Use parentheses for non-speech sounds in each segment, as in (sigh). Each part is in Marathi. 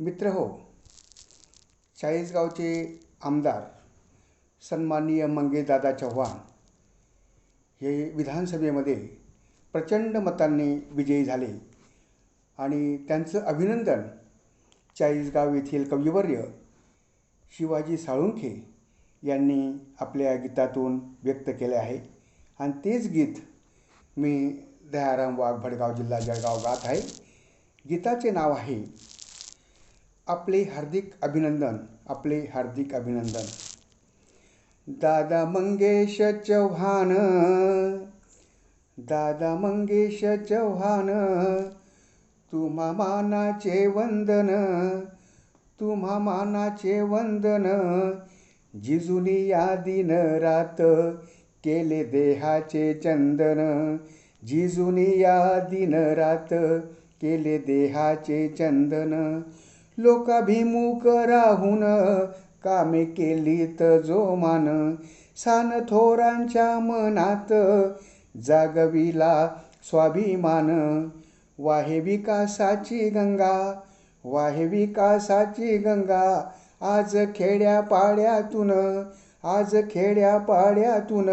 मित्र हो चाळीसगावचे आमदार सन्माननीय मंगेशदादा चव्हाण हे विधानसभेमध्ये प्रचंड मतांनी विजयी झाले आणि त्यांचं अभिनंदन चाळीसगाव येथील कविवर्य शिवाजी साळुंखे यांनी आपल्या गीतातून व्यक्त केले आहे. आणि तेच गीत मी दयाराम वाघ भडगाव जिल्हा जळगाव गात आहे. गीताचे नाव आहे आपले हार्दिक अभिनंदन आपले हार्दिक अभिनंदन. दादा मंगेश चव्हाण दादा मंगेश चव्हाण तुम्हा मानाचे वंदन तुम्हा मानाचे वंदन. जिजुनी या दिन रात केले देहाचे चंदन. जिजुनी या दिन रात केले देहाचे चंदन. लोकाभिमुख राहून कामे केलीत जोमान सान थोरांच्या मनात जागविला स्वाभिमान. वाहे विकासाची गंगा वाहे विकासाची गंगा आज खेड्या पाड्यातून आज खेड्या पाड्यातून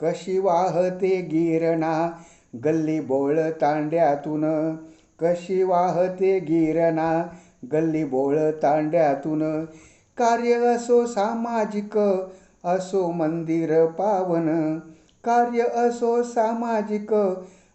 कशी वाहते गिरणा गल्ली बोळ तांड्यातून कशी वाहते गिरणा गल्ली बोळ तांड्यातून. कार्य असो सामाजिक असो मंदिर पावन. कार्य असो सामाजिक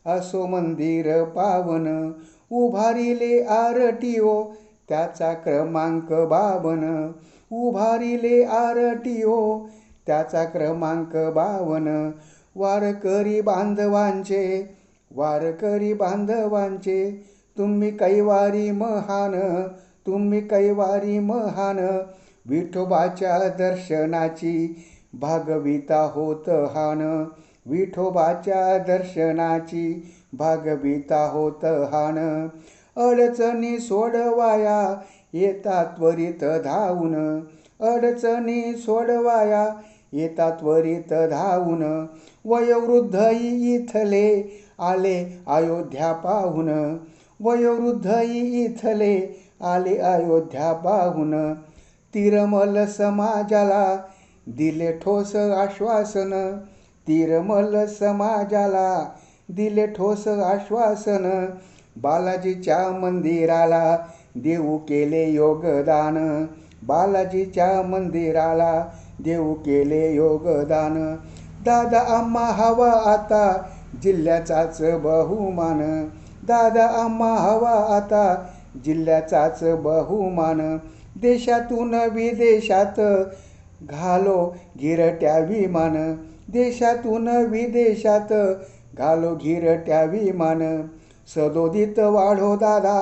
असो मंदिर पावन. उभारिले आरटीओ त्याचा क्रमांक बावन. उभारिले आरटीओ त्याचा क्रमांक बावन. वारकरी बांधवांचे वारकरी बांधवांचे तुम्ही कैवारी महान तुम्ही कैवारी महान. विठोबाच्या दर्शनाची भागविता होत हान. विठोबाच्या दर्शनाची भागविता होत हान. अडचणी सोडवाया येतात त्वरित धावून. अडचणी सोडवाया येता त्वरित धावून. वयोवृद्ध इथले आले अयोध्या पाहून. वयोवृद्ध इथले आले अयोध्या पाहून. तिरमल समाजाला दिले ठोस आश्वासन. तिरमल समाजाला दिले ठोस आश्वासन. बालाजीच्या मंदिराला देऊ केले योगदान. बालाजीच्या मंदिराला देऊ केले योगदान. दादा आम्हा हवा आता जिल्ह्याचाच बहुमान. दादा आम्हा हवा आता. जिल्ह्याचाच बहुमान. देशातून विदेशात घालो गिरट्या विमान. देशातून विदेशात घालो घिरट्या विमान. सदोदित वाढो दादा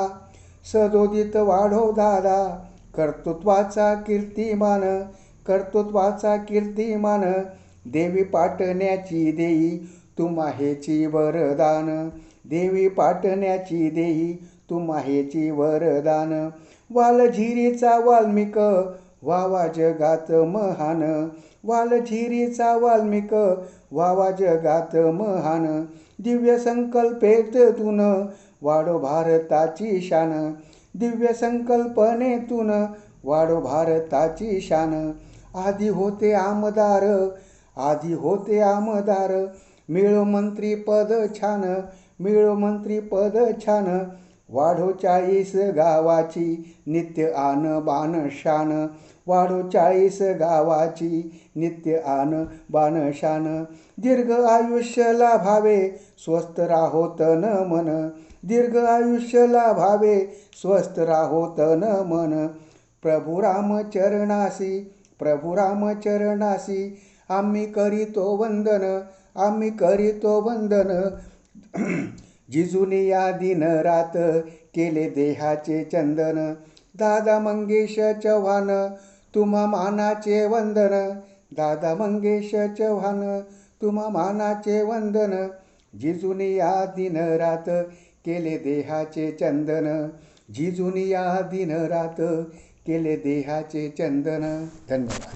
सदोदित वाढो दादा. कर्तृत्वाचा कीर्तिमान कर्तृत्वाचा कीर्तिमान. देवी पाटण्याची देई तुम्हाहेची वरदान. देवी पाटण्याची देई तुम्हाहेची वरदान. वालझिरीचा वाल्मिक वावा जगात महान. वालझिरीचा वाल्मिक वावा जगात महान. दिव्य संकल्पेतून वाढो भारताची शान. दिव्य संकल्पनेतून वाढो भारताची शान. आधी होते आमदार आधी होते आमदार. मिळो मंत्रीपद छान. मिळो मंत्रीपद छान. वाढो चाळीस गावाची नित्य आन बाण शान. वाढो चाळीस गावाची नित्य आन बाण शान. दीर्घ आयुष्य लाभावे स्वस्त राहोत न मन. दीर्घ आयुष्य लाभावे स्वस्त राहोत न मन. प्रभू रामचरणासी प्रभू रामचरणासी आम्ही करीतो वंदन आम्ही करीतो वंदन. (clears throat) जिजुनी या दिन रात केले देहाचे चंदन. दादा मंगेश चव्हाण तुम्हा मानाचे वंदन. दादा मंगेश चव्हाण तुम्हा मानाचे वंदन. जिजुनी या दिन रात केले देहाचे चंदन. जिजुनी या दिन रात केले देहाचे चंदन. धन्यवाद.